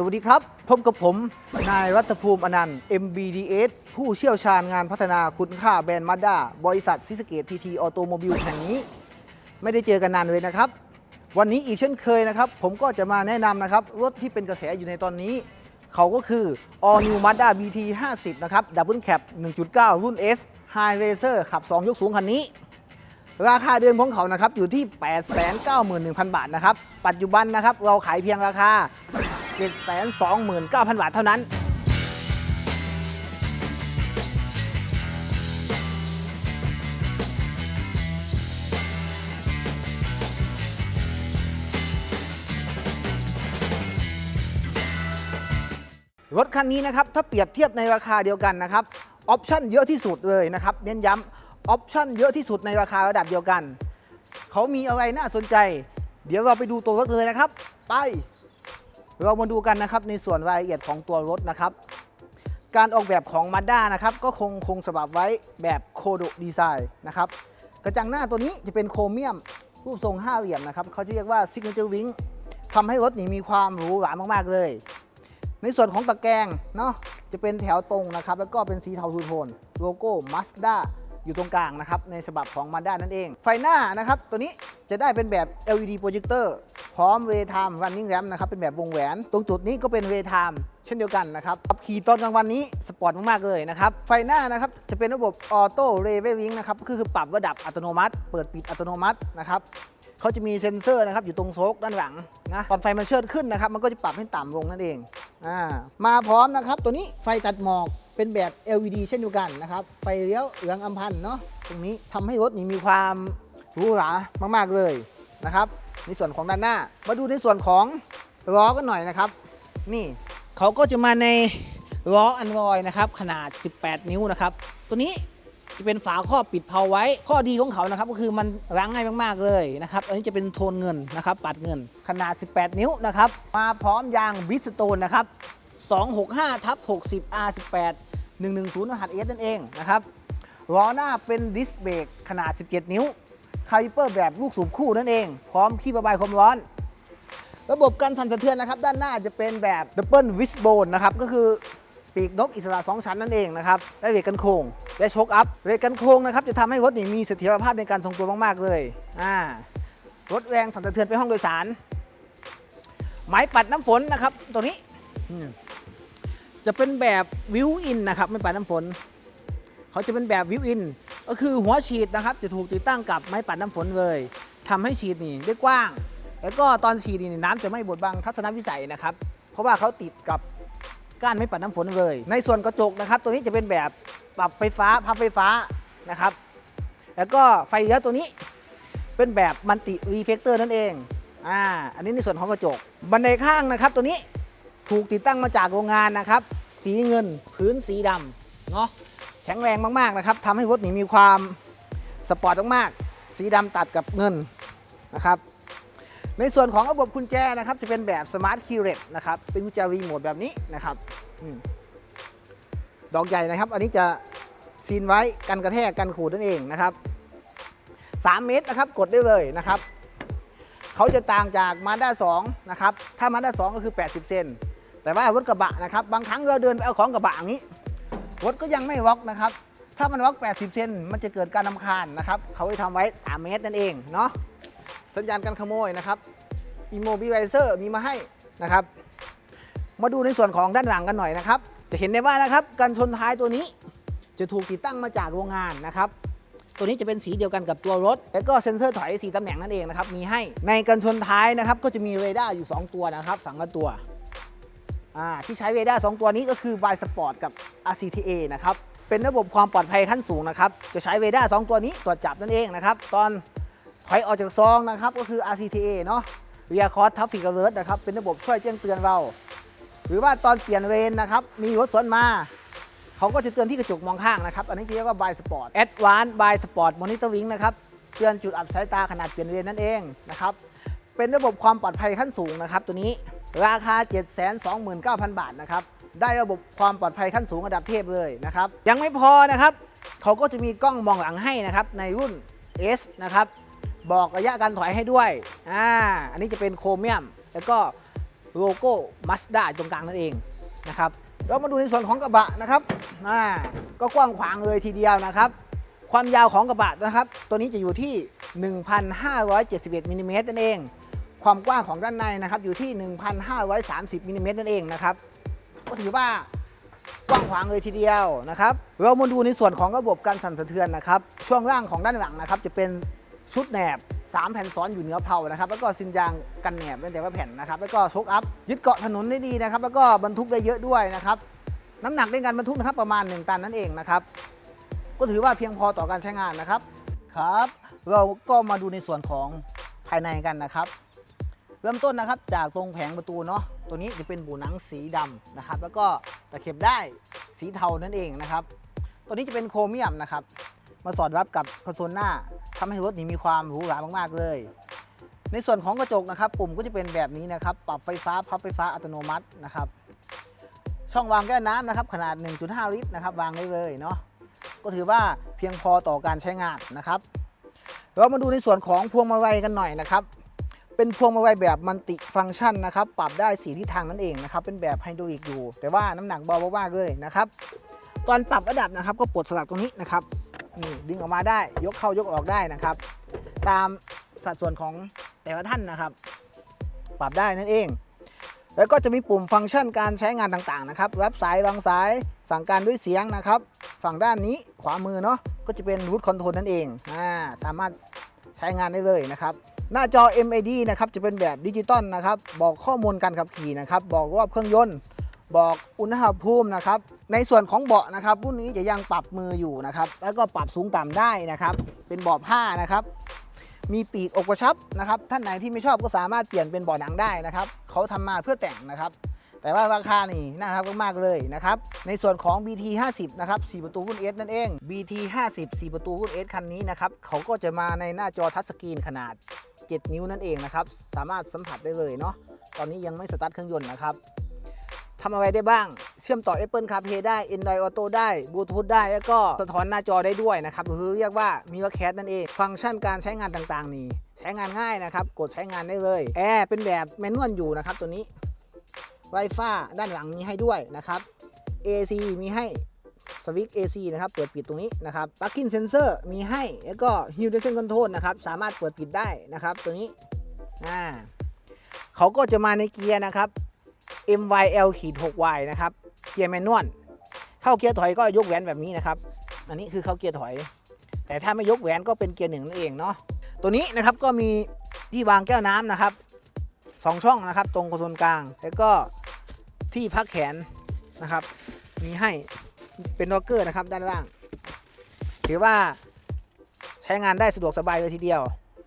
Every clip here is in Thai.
สวัสดีครับ พบกับผม นายรัตภูมิอนันต์ MBDS ผู้เชี่ยวชาญงานพัฒนาคุณค่าแบรนด์มาด้าบริษัทซิสเกตทีทีออโตโมบิลแห่งนี้ ไม่ได้เจอกันนานเลยนะครับ วันนี้อีกเช่นเคยนะครับ ผมก็จะมาแนะนำนะครับ รถที่เป็นกระแสอยู่ในตอนนี้ เขาก็คือ All New Mazda BT 50นะครับ Double Cab 1.9 รุ่น S High Racer ขับ 2 ยกสูงคันนี้ ราคาเดิมของเขานะครับอยู่ที่ 891,000 บาทนะครับ ปัจจุบันนะครับเราขายเพียงราคา 729,000 บาทเท่านั้น รถคันนี้นะครับ ถ้าเปรียบเทียบในราคาเดียวกันนะครับ ออปชั่นเยอะที่สุดเลยนะครับ เน้นย้ำออปชั่นเยอะที่สุดในราคาระดับเดียวกัน เขามีอะไรน่าสนใจ เดี๋ยวเราไปดูตัวรถเลยนะครับ ไป เรามาดูกันนะครับในส่วนรายละเอียดของตัวรถนะครับ การออกแบบของ Mazda นะครับก็คงคงสบับไว้แบบโคโดดีไซน์นะครับกระจังหน้าตัวนี้จะเป็นโครเมียมรูปทรงห้าเหลี่ยมนะครับเขาจะเรียกว่า Signature Wing ทำให้รถนี้มีความหรูหรามากๆเลย ในส่วนของตะแกรงเนาะจะเป็นแถวตรงนะครับ แล้วก็เป็นสีเทาทูโทนโลโก้ Mazda อยู่ตรงกลางนะครับในฉบับของ Mazda นั่นเอง ไฟหน้านะครับตัวนี้จะได้เป็นแบบ LED projector พร้อม Daytime Running Lamp นะครับเป็นแบบวงแหวน ตรงจุดนี้ก็เป็น Daytime เช่นเดียวกันนะครับขับขี่ตอนกลางวันนี้สปอร์ตมากๆเลยนะครับ ไฟหน้านะครับจะเป็นระบบ Auto Leveling นะครับก็คือปรับระดับอัตโนมัติ เปิดปิดอัตโนมัตินะครับเขาจะมีเซ็นเซอร์นะครับอยู่ตรงโซกด้านหลังนะตอนไฟมันเชิดขึ้นนะครับมันก็จะปรับให้ต่ำลงนั่นเองอ่ามาพร้อมนะครับตัวนี้ไฟตัดหมอกเป็นแบบ LED เช่นเดียวกันนะครับไฟเลี้ยวเหลืองอำพันธ์เนาะตรงนี้ทำให้รถนี้มีความหรูหรามากๆเลยนะครับ ในส่วนของด้านหน้า มาดูในส่วนของล้อกันหน่อยนะครับ นี่เขาก็จะมาในล้ออันลอยนะครับขนาด 18 นิ้วนะครับ ตัวนี้จะเป็นฝาครอบปิดเพาไว้ ข้อดีของเขานะครับก็คือมันล้างง่ายมากๆเลยนะครับ อันนี้จะเป็นโทนเงินนะครับปัดเงินขนาด 18 นิ้วนะครับ มาพร้อมยางบริสโตนนะครับ 265ทับ60 R18 110รหัส S นั่นเองนะครับล้อหน้าเป็นดิสเบรกขนาด 17 นิ้ว คาลิเปอร์แบบลูกสูบคู่นั่นเอง พร้อมขี้ระบายความร้อน ระบบการสั่นสะเทือนนะครับ ด้านหน้าจะเป็นแบบดับเบิลวิสโบนนะครับ ก็คือปีกนกอิสระ 2 ชั้นนั่นเองนะครับ และเรกกันโค้งและโชคอัพเรกกันโค้งนะครับ จะทำให้รถนี่มีเสถียรภาพในการทรงตัวมาก ๆ เลยอ่ารถแรงสั่นสะเทือนไปห้องโดยสาร ไม้ปัดน้ำฝนนะครับ ตัวนี้จะเป็นแบบวิวอินนะครับ ไม่ปัดน้ำฝน เขาจะเป็นแบบวิวอิน ก็คือหัวฉีดนะครับ จะถูกติดตั้งกับไม้ปัดน้ำฝนเลยทำให้ฉีดนี่ได้กว้าง แล้วก็ตอนฉีดนี่น้ำจะไม่บดบังทัศนวิสัยนะครับ เพราะว่าเขาติดกับก้านไม้ปัดน้ำฝนเลย ในส่วนกระจกนะครับ ตัวนี้จะเป็นแบบปรับไฟฟ้าพับไฟฟ้านะครับ แล้วก็ไฟเลี้ยวตัวนี้เป็นแบบมัลติรีเฟกเตอร์นั่นเองอ่าอันนี้ในส่วนของกระจก บันไดข้างนะครับ ตัวนี้ถูกติดตั้งมาจากโรงงานนะครับ สีเงินพื้นสีดำเนาะ ข็งแรงมากๆนะครับทำให้รถนี้มีความสปอร์ตมากๆ สีดำตัดกับเงินนะครับในส่วนของระบบกุญแจนะครับจะเป็นแบบสมาร์ทคีย์เรตนะครับเป็นกุญแจรีโมทแบบนี้นะครับอดอกใหญ่นะครับ อันนี้จะซีนไว้กันกระแทกกันขูดนั่นเองนะครับ 3 เมตรนะครับกดได้เลยนะครับเขาจะต่างจากมาด้า2นะครับถ้ามาด้า2ก็คือ 80 เซนแต่ว่ารถกระบะนะครับบางครั้งเราเดินไปเอาของกระบะอย่างนี้ รถก็ยังไม่ล็อกนะครับ ถ้ามันล็อก 80 เซนมันจะเกิดการนำคาญนะครับ เขาจะทำไว้ 3 เมตรนั่นเองเนาะสัญญาณการขโมยนะครับ Immobilizer มีมาให้นะครับ มาดูในส่วนของด้านหลังกันหน่อยนะครับ จะเห็นได้ว่านะครับการชนท้ายตัวนี้จะถูกติดตั้งมาจากโรงงานนะครับตัวนี้จะเป็นสีเดียวกันกับตัวรถ แล้วก็เซ็นเซอร์ถอยสีตำแหน่งนั่นเองนะครับ มีให้ ในกันชนท้ายนะครับ ก็จะมีเรดาร์อยู่ 2 ตัวนะครับสังกัตัว ที่ใช้เรดาร์2ตัวนี้ก็คือ by Sport กับ RCTA นะครับ เป็นระบบความปลอดภัยขั้นสูงนะครับ จะใช้เรดาร์2ตัวนี้ตรวจจับนั่นเองนะครับ ตอนถอยออกจากซองนะครับ ก็คือ RCTA เนาะ Rear Cross Traffic Alert นะครับ เป็นระบบช่วยแจ้งเตือนเรา หรือว่าตอนเปลี่ยนเลนนะครับ มีรถสวนมาเขาก็จะเตือนที่กระจกมองข้างนะครับ อันนี้เรียกว่า By Sport Advanced By Sport Monitoring นะครับ เตือนจุดอับสายตาขนาดเปลี่ยนเลนนั่นเองนะครับ เป็นระบบความปลอดภัยขั้นสูงนะครับตัวนี้ ราคา 729,000 บาทนะครับ ได้ระบบความปลอดภัยขั้นสูงระดับเทพเลยนะครับ ยังไม่พอนะครับ เขาก็จะมีกล้องมองหลังให้นะครับ ในรุ่น S นะครับ บอกระยะการถอยให้ด้วย อ่า อันนี้จะเป็นโครเมียม แล้วก็โลโก้ Mazda ตรงกลางนั่นเองนะครับ เรามาดูในส่วนของกระบะนะครับ อ่า ก็กว้างขวางเลยทีเดียวนะครับความยาวของกระบะนะครับ ตัวนี้จะอยู่ที่ 1,571มิลลิเมตรนั่นเอง ความกว้างของด้านในนะครับอยู่ที่ 1,530มิลลิเมตรนั่นเองนะครับก็ถือว่ากว้างขวางเลยทีเดียวนะครับ เรามาดูในส่วนของระบบการสั่นสะเทือนนะครับ ช่วงล่างของด้านหลังนะครับจะเป็นชุดแหนบ 3 แผ่นซ้อนอยู่เหนือเพลานะครับ แล้วก็ซินยางกันแหนบเป็นแต่ว่าแผ่นนะครับ แล้วก็ชกอัพยึดเกาะถนนได้ดีนะครับ แล้วก็บรรทุกได้เยอะด้วยนะครับ น้ำหนักในการบรรทุกนะครับประมาณ 1 ตันนั่นเองนะครับ ก็ถือว่าเพียงพอต่อการใช้งานนะครับ ครับ เราก็มาดูในส่วนของภายในกันนะครับ เริ่มต้นนะครับจากตรงแผงประตูเนาะตัวนี้จะเป็นบูหนังสีดำนะครับ แล้วก็ตะเข็บได้สีเทานั่นเองนะครับ ตัวนี้จะเป็นโครเมียมนะครับ มาสอดรับกับคอนโซลหน้าทำให้รถนี้มีความหรูหรามากๆเลย ในส่วนของกระจกนะครับ ปุ่มก็จะเป็นแบบนี้นะครับ ปรับไฟฟ้าพับไฟฟ้าอัตโนมัตินะครับ ช่องวางแก้วน้ำนะครับ ขนาด 1.5 ลิตรนะครับ วางได้เลยเนาะก็ถือว่าเพียงพอต่อการใช้งานนะครับเรามาดูในส่วนของพวงมาลัยกันหน่อยนะครับ เป็นพวงมาลัยแบบมัลติฟังก์ชันนะครับ ปรับได้สีทิศทางนั่นเองนะครับ เป็นแบบไฮดรอลิกอยู่ แต่ว่าน้ำหนักเบามากๆเลยนะครับ ตอนปรับระดับนะครับ ก็ปลดสลักตรงนี้นะครับนี่ดึงออกมาได้ยกเข้ายกออกได้นะครับ ตามสัดส่วนของแต่ละท่านนะครับ ปรับได้นั่นเอง แล้วก็จะมีปุ่มฟังก์ชันการใช้งานต่างๆนะครับรับสายวางสายสั่งการด้วยเสียงนะครับ ฝั่งด้านนี้ขวามือเนาะก็จะเป็นรูทคอนโทรลนั่นเองอ่าสามารถใช้งานได้เลยนะครับ หน้าจอ MID นะครับจะเป็นแบบดิจิตอลนะครับ บอกข้อมูลการขับขี่นะครับ บอกรอบเครื่องยนต์ บอกอุณหภูมินะครับ ในส่วนของเบาะนะครับรุ่นนี้จะยังปรับมืออยู่นะครับ แล้วก็ปรับสูงต่ำได้นะครับ เป็นเบาะผ้านะครับ มีปีกอกกระชับนะครับ ท่านไหนที่ไม่ชอบก็สามารถเปลี่ยนเป็นเบาะหนังได้นะครับเขาทำมาเพื่อแต่งนะครับ แต่ว่าราคานี่น่ารักมากๆเลยนะครับ ในส่วนของ BT 50นะครับ4ประตูรุ่น S นั่นเอง BT 50 4ประตูรุ่น S คันนี้นะครับเขาก็จะมาในหน้าจอทัชสกรีนขนาด 7 นิ้วนั่นเองนะครับ สามารถสัมผัสได้เลยเนาะ ตอนนี้ยังไม่สตาร์ทเครื่องยนต์นะครับทำอะไรได้บ้าง เชื่อมต่อ Apple CarPlay ได้ Android Auto ได้บลูทูธได้ แล้วก็สะท้อนหน้าจอได้ด้วยนะครับ หรือเรียกว่ามีว่าแคสนั่นเอง ฟังก์ชันการใช้งานต่างๆ นี่ใช้งานง่ายนะครับ กดใช้งานได้เลย แอร์เป็นแบบแมนนวลอยู่นะครับตัวนี้ Wi-Fi ด้านหลังมีให้ด้วยนะครับ AC มีให้ สวิตช์ AC นะครับ เปิดปิดตรงนี้นะครับ Parking Sensor มีให้ แล้วก็ Hill Descent Control นะครับ สามารถเปิดปิดได้นะครับ ตัวนี้ อ่าเขาก็จะมาในเกียร์นะครับ MYL ขีด 6Y นะครับ เกียร์แมนนวล เข้าเกียร์ถอยก็ยกแหวนแบบนี้นะครับ อันนี้คือเข้าเกียร์ถอย แต่ถ้าไม่ยกแหวนก็เป็นเกียร์หนึ่งนั่นเองเนาะ ตัวนี้นะครับก็มีที่วางแก้วน้ำนะครับสองช่องนะครับ ตรงคอนโซลกลาง แล้วก็ที่พักแขนนะครับ มีให้ เป็นล็อกเกอร์นะครับด้านล่าง ถือว่าใช้งานได้สะดวกสบายเลยทีเดียว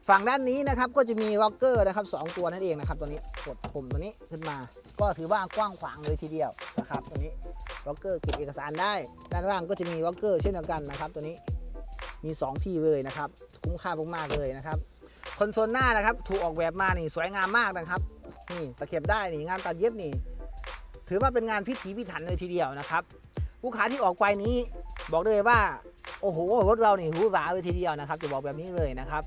ฝั่งด้านนี้นะครับก็จะมีล็อกเกอร์นะครับสองตัวนั่นเองนะครับตัวนี้กดปุ่มตัวนี้ขึ้นมา ก็ถือว่ากว้างขวางเลยทีเดียวนะครับตัวนี้ล็อกเกอร์เก็บเอกสารได้ ด้านล่างก็จะมีล็อกเกอร์เช่นเดียวกันนะครับ ตัวนี้มี 2 ที่เลยนะครับ คุ้มค่ามากๆเลยนะครับคอนโซลหน้านะครับ ถูกออกแบบมานี่สวยงามมากนะครับนี่ตะเข็บได้นี่งานตัดเย็บนี่ถือว่าเป็นงานพิถีพิถันเลยทีเดียวนะครับ ลูกค้าที่ออกไปนี้บอกเลยว่า โอ้โห รถเรานี่หรูหราเลยทีเดียวนะครับ จะบอกแบบนี้เลยนะครับ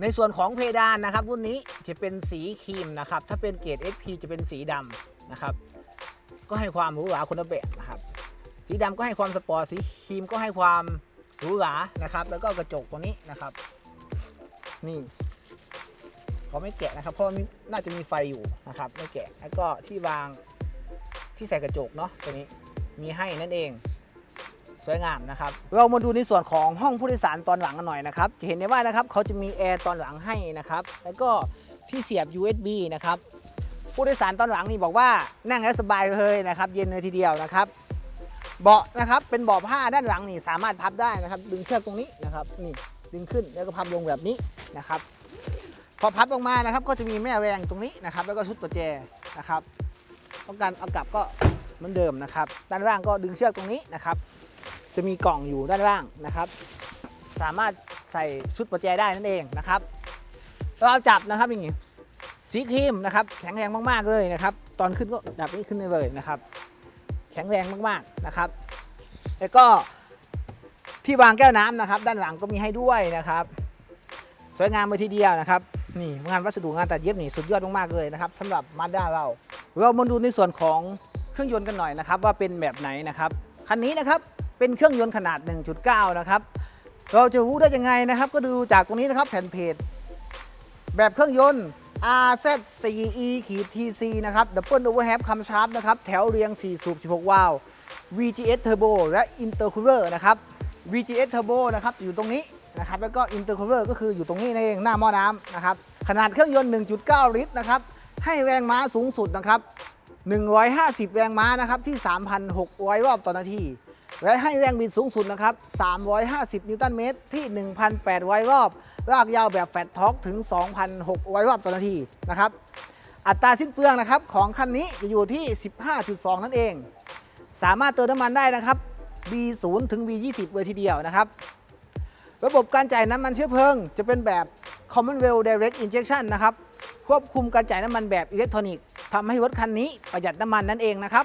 ในส่วนของเพดานนะครับรุ่นนี้จะเป็นสีครีมนะครับ ถ้าเป็นเกรด SP จะเป็นสีดำนะครับ ก็ให้ความหรูหราคนละแบบนะครับ สีดำก็ให้ความสปอร์ตสีครีมก็ให้ความหรูหรานะครับ แล้วก็กระจกตัวนี้นะครับ นี่เขาไม่แกะนะครับ เพราะนน่าจะมีไฟอยู่นะครับ ไม่แกะแล้วก็ที่วางที่ใส่กระจกเนาะตัวนี้ มีให้นั่นเอง สวยงามนะครับ เรามาดูในส่วนของห้องผู้โดยสารตอนหลังกันหน่อยนะครับจะเห็นได้ว่านะครับเขาจะมีแอร์ตอนหลังให้นะครับแล้วก็ที่เสียบ USB นะครับผู้โดยสารตอนหลังนี่บอกว่านั่งแล้วสบายเลยนะครับ เย็นเลยทีเดียวนะครับ เบาะนะครับเป็นเบาะผ้าด้านหลังนี่สามารถพับได้นะครับ ดึงเชือกตรงนี้นะครับนี่ดึงขึ้นแล้วก็พับลงแบบนี้นะครับ พอพับลงมานะครับ ก็จะมีแม่แรงตรงนี้นะครับ แล้วก็ชุดประแจนะครับ ต้องการเอากลับก็ เหมือนเดิมนะครับ ด้านล่างก็ดึงเชือกตรงนี้นะครับ จะมีกล่องอยู่ด้านล่างนะครับ สามารถใส่ชุดประแจได้นั่นเองนะครับเราจับนะครับอย่างนี้สีครีมนะครับ แข็งแรงมากๆเลยนะครับ ตอนขึ้นก็แบบนี้ขึ้นได้เลยนะครับ แข็งแรงมากๆนะครับ แล้วก็ที่วางแก้วน้ำนะครับ ด้านหลังก็มีให้ด้วยนะครับ สวยงามเลยทีเดียวนะครับนี่งานวัสดุงานตัดเย็บนี่สุดยอดมากๆเลยนะครับสำหรับมาด้าเรา เรามาดูในส่วนของ เครื่องยนต์กันหน่อยนะครับว่าเป็นแบบไหนนะครับคันนี้นะครับเป็นเครื่องยนต์ขนาด 1.9 นะครับเราจะรู้ได้ยังไงนะครับ ก็ดูจากตรงนี้นะครับแผ่นเพจแบบเครื่องยนต์ RZ4E TC นะครับ Double Overhab คำชาร์ปนะครับ แถวเรียง 4 สูบ 16 วาล์ว VGS Turbo และ Intercooler นะครับ VGS Turbo นะครับอยู่ตรงนี้นะครับ แล้วก็ Intercooler ก็คืออยู่ตรงนี้นั่นเองหน้าหม้อน้ำนะครับ ขนาดเครื่องยนต์ 1.9 ลิตรนะครับ ให้แรงม้าสูงสุดนะครับ 150 แรงม้านะครับที่ 3,600 รอบต่อนาที และให้แรงบิดสูงสุดนะครับ 350 นิวตันเมตรที่ 1,800 รอบ ลากยาวแบบแฟตท็อกถึง 2,600 รอบต่อนาทีนะครับ อัตราสิ้นเปลืองนะครับของคันนี้จะอยู่ที่ 15.2 นั่นเอง สามารถเติมน้ำมันได้นะครับ B0 ถึง B20 เลยทีเดียวนะครับ ระบบการจ่ายน้ำมันเชื้อเพลิง จะเป็นแบบ Commonwealth Direct Injection นะครับ ควบคุมการจ่ายน้ำมันแบบอิเล็กทรอนิกส์ ทำให้รถคันนี้ประหยัดน้ำมันนั่นเองนะครับ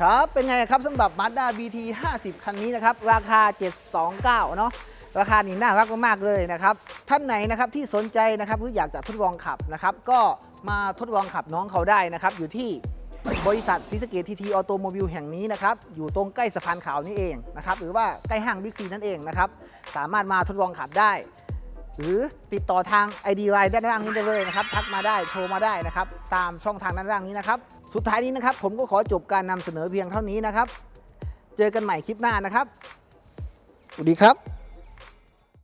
ครับเป็นไงครับสำหรับ Mazda BT 50 คันนี้นะครับ ราคา 729 เนาะราคานี่น่ารักมากๆเลยนะครับ ท่านไหนนะครับที่สนใจนะครับหรืออยากจะทดลองขับนะครับ ก็มาทดลองขับน้องเขาได้นะครับ อยู่ที่บริษัทซีสเกตทีทีออโตโมบิลแห่งนี้นะครับ อยู่ตรงใกล้สะพานขาวนี่เองนะครับ หรือว่าใกล้ห้างบิ๊กซีนั่นเองนะครับ สามารถมาทดลองขับได้ หรือติดต่อทาง ID ไลน์ด้านล่างนี้ได้เลยนะครับทักมาได้โทรมาได้นะครับตามช่องทางด้านล่างนี้นะครับสุดท้ายนี้นะครับผมก็ขอจบการนำเสนอเพียงเท่านี้นะครับ เจอกันใหม่คลิปหน้านะครับสวัสดีครับ